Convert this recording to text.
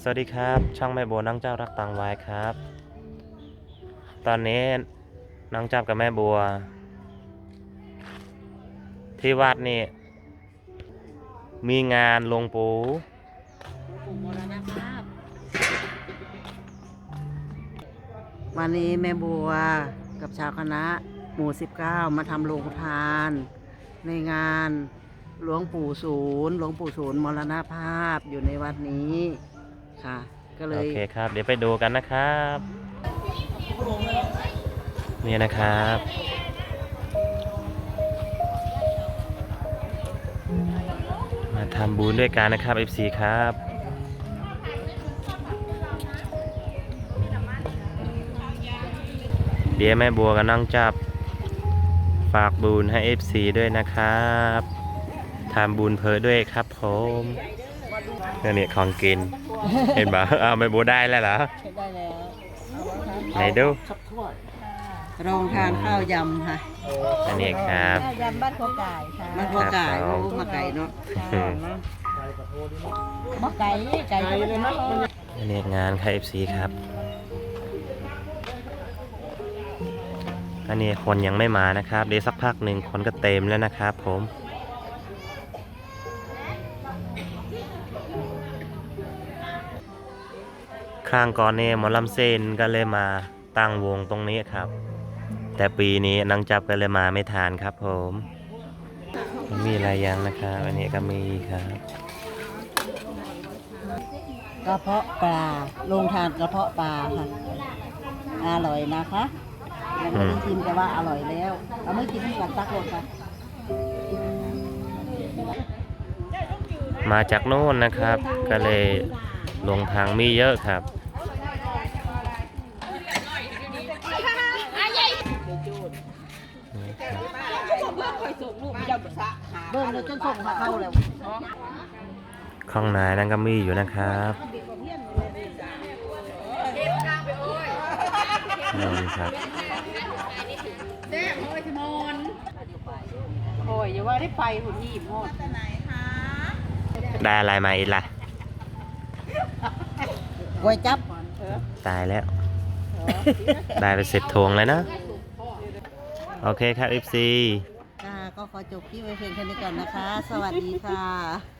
สวัสดีครับ ช่างแม่โบวน้องเจ้ารักตังไว้ครับ ตอนนี้น้องจับกับแม่บัว ที่วัดนี่ มีงานหลวงปู่ปู่มรณภาพวันนี้แม่บัวกับชาวคณะหมู่ 19 มาทำโรงทาน ในงานหลวงปู่ศูนย์หลวงปู่ศูนย์มรณภาพอยู่ในวัดนี้ ค่ะ ก็เลโอย เคครับ เดี๋ยวไปดูกันนะครับนี่นะครับ มาทำบุญด้วยกันนะครับ FC ครับ เดี๋ยวแม่บัวกับน้องจับ ฝากบุญให้ FC ด้วยนะครับทำบุญเพอด้วยครับผมนี่นี่ของกิน เห็นปะเอาแม่บัวได้แล้วเหรอใช้ได้แล้วไหนดูโรงทานข้าวยำค่ะอันนี้ครับยำบ้านโคไก่ค่ะมันพอไก่ครับโอ้มาไก่เนาะอืมมะไก่ไก่เลยนะอันนี้งานค่ะ FC ครับ อันนี้คนยังไม่มานะครับเดี๋ยวสักพักหนึ่งคนก็เต็มแล้วนะครับผม ข้างก่อนเนี่ยหมอลำเซนก็เลยมาตั้งวงตรงนี้ครับ แต่ปีนี้นางจับก็เลยมาไม่ทานครับผมมันมีอะไรยังนะครับอันนี้ก็มีครับกระเพาะปลาโรงทานกระเพาะปลาค่ะอร่อยนะคะยังไม่ได้ชิมแต่ว่าอร่อยแล้วเราไม่กินกับตักเลยค่ะมาจากโน่นนะครับ ก็เลย ลงทางมีเยอะครับ เบิ่งเลยจนส่งมาเข้าแล้วข้างในนั่นก็มีอยู่นะครับนี่ครับโอ้ยอย่าว่าได้ไปหุ่นยี่หมด ได้อะไรมาอีกล่ะ ก๋วยจับตายแล้ว ได้ไปเสร็จทวงเลยนะ โอเคครับ FC ค่ะก็ขอจบที่ไว้เพียงแค่นี้ก่อนนะคะ สวัสดีค่ะ